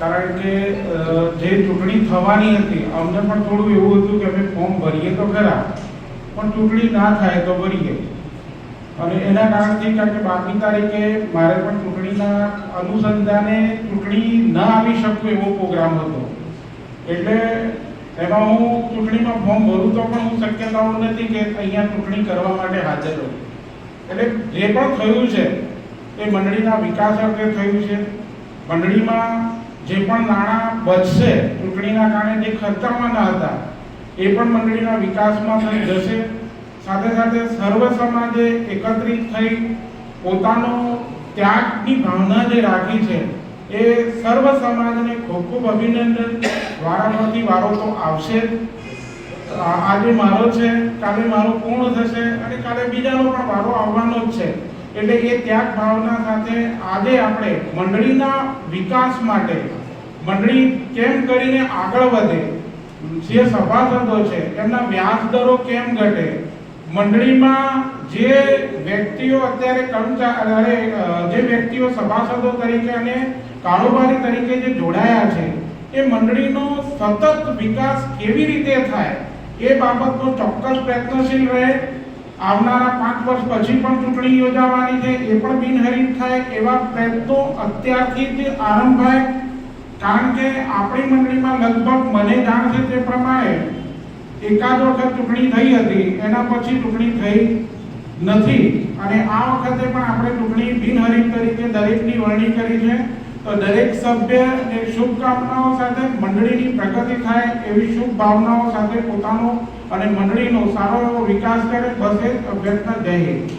કારણ કે જે ચૂંટણી થવાની હતી, અમને પણ થોડું એવું હતું કે અમે ફોર્મ ભરીએ તો ખરા, પણ ચૂંટણી ના થાય તો ભરીએ. અને એના કારણથી કારણ કે બારમી તારીખે મારે પણ ચૂંટણીના અનુસંધાને ચૂંટણી ન આવી શકું એવો પ્રોગ્રામ હતો. એટલે એમાં હું ચૂંટણીમાં ફોર્મ ભરું તો પણ હું શક્યતાઓ નથી કે અહીંયા ચૂંટણી કરવા માટે હાજર રહું. એટલે જે પણ થયું છે, એ મંડળીના વિકાસ અર્થે થયું છે. મંડળીમાં જે પણ નાણાં બચશે ચૂંટણીના કારણે જે ખર્ચામાં ન હતા, એ પણ મંડળીના વિકાસમાં થઈ જશે. સાથે સાથે સર્વ સમાજે એકત્રિત થઈ પોતાનો ત્યાગની ભાવના જે રાખી છે, એ સર્વ સમાજને ખૂબ ખૂબ અભિનંદન. વારાફરતી વારો તો આવશે આજે મારો છે, કાલે મારો પૂર્ણ થશે અને કાલે બીજાનો પણ વારો આવવાનો જ છે. એટલે એ ત્યાગ ભાવના સાથે આજે આપણે મંડળીના વિકાસ માટે, મંડળી કેમ કરીને આગળ વધે, જે સભાસદો છે, એમના વ્યાજ દરો કેમ ઘટે, મંડળીમાં જે વ્યક્તિઓ અત્યારે કર્મચારી જે વ્યક્તિઓ સભાસદો તરીકે અને કારોબારી તરીકે જે જોડાયા છે, એ મંડળીનો સતત વિકાસ કેવી રીતે થાય, એ બાબતનો ચોક્કસ પ્રયત્નશીલ રહે આવનારા પાંચ વર્ષ પછી પણ ચૂંટણી યોજાવાની છે, એ પણ બિનહરીફ થાય એવા પ્રયત્નો અત્યારથી જ આરંભાય કારણ કે આપણી મંડળીમાં લગભગ મને જાણ છે તે પ્રમાણે એકાદ વખત ચૂંટણી થઈ હતી, એના પછી ચૂંટણી થઈ નથી. અને આ વખતે પણ આપણે ચૂંટણી બિનહરીફ તરીકે દરેકની વરણી કરી છે. તો દરેક સભ્યને શુભકામનાઓ સાથે મંડળીની પ્રગતિ થાય એવી શુભ ભાવનાઓ સાથે પોતાનો અને મંડળીનો સારો એવો વિકાસ કરે બસ એ અભ્યર્થના જય હિન્દ